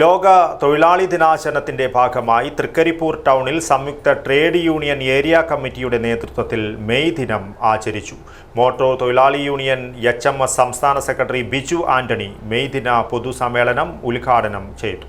ലോക തൊഴിലാളി ദിനാചരണത്തിന്റെ ഭാഗമായി തൃക്കരിപ്പൂർ ടൗണിൽ സംയുക്ത ട്രേഡ് യൂണിയൻ ഏരിയ കമ്മിറ്റിയുടെ നേതൃത്വത്തിൽ മെയ് ദിനം ആചരിച്ചു. മോട്ടോർ തൊഴിലാളി യൂണിയൻ എച്ച് സംസ്ഥാന സെക്രട്ടറി ബിജു ആന്റണി മെയ് ദിന പൊതുസമ്മേളനം ഉദ്ഘാടനം ചെയ്തു.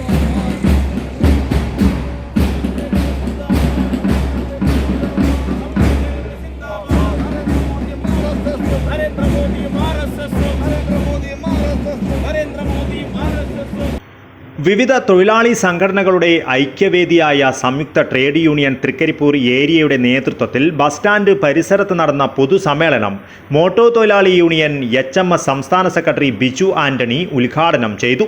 വിവിധ തൊഴിലാളി സംഘടനകളുടെ ഐക്യവേദിയായ സംയുക്ത ട്രേഡ് യൂണിയൻ തൃക്കരിപ്പൂർ ഏരിയയുടെ നേതൃത്വത്തിൽ ബസ് സ്റ്റാൻഡ് പരിസരത്ത് നടന്ന പൊതുസമ്മേളനം മോട്ടോർ തൊഴിലാളി യൂണിയൻ എച്ച് എം എസ് സംസ്ഥാന സെക്രട്ടറി ബിജു ആന്റണി ഉദ്ഘാടനം ചെയ്തു.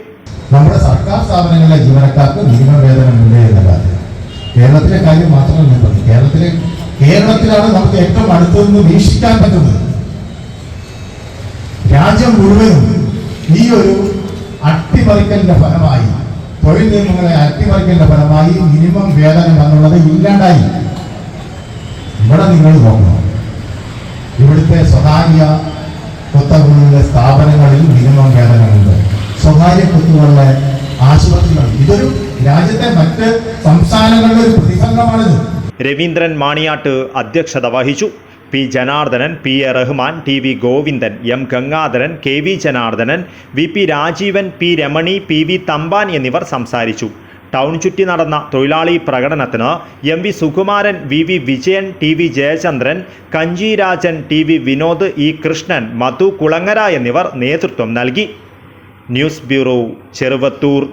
നമ്മുടെ സർക്കാർ സ്ഥാപനങ്ങളിലെ ജീവനക്കാർക്ക് മിനിമം വേതനമില്ല എന്ന കാര്യം കേരളത്തിലെ കാര്യം മാത്രമല്ല പറഞ്ഞു കേരളത്തിലെ കേരളത്തിലാണ് നമുക്ക് ഏറ്റവും അടുത്തു നിന്ന് വീക്ഷിക്കാൻ പറ്റുന്നത്. രാജ്യം മുഴുവനും ഈ ഒരു അട്ടിമറിക്കലിന്റെ ഫലമായി തൊഴിൽ നിയമങ്ങളെ അട്ടിമറിക്കേണ്ട ഫലമായി മിനിമം വേതനം എന്നുള്ളത് ഇല്ലാണ്ടായി. ഇവിടെ നിങ്ങൾ നോക്കണം. ഇവിടുത്തെ സ്വകാര്യ കൊത്തകളിലെ സ്ഥാപനങ്ങളിൽ മിനിമം വേതനമുണ്ട്. സ്വകാര്യ കൊത്തുകളിലെ ആശുപത്രികൾ. ഇതൊരു രാജ്യത്തെ മറ്റ് സംസ്ഥാനങ്ങളുടെ ഒരു രവീന്ദ്രൻ മാണിയാട്ട് അധ്യക്ഷത വഹിച്ചു. P Janardhanan P A Rahman T V Govindan M Gangadharan K V Janardhanan V P Rajeevan P Ramani P V Thampan എന്നിവർ സംസാരിച്ചു. ടൗൺ ചുറ്റി നടന്ന തൊഴിലാളി പ്രകടനത്തിന് M V Sukumaran V V Vijayan T V Jayachandran Kanchi Rajan T V Vinod E Krishnan Madhu Kulangara എന്നിവർ നേതൃത്വം നൽകി. News bureau Cheruvathur.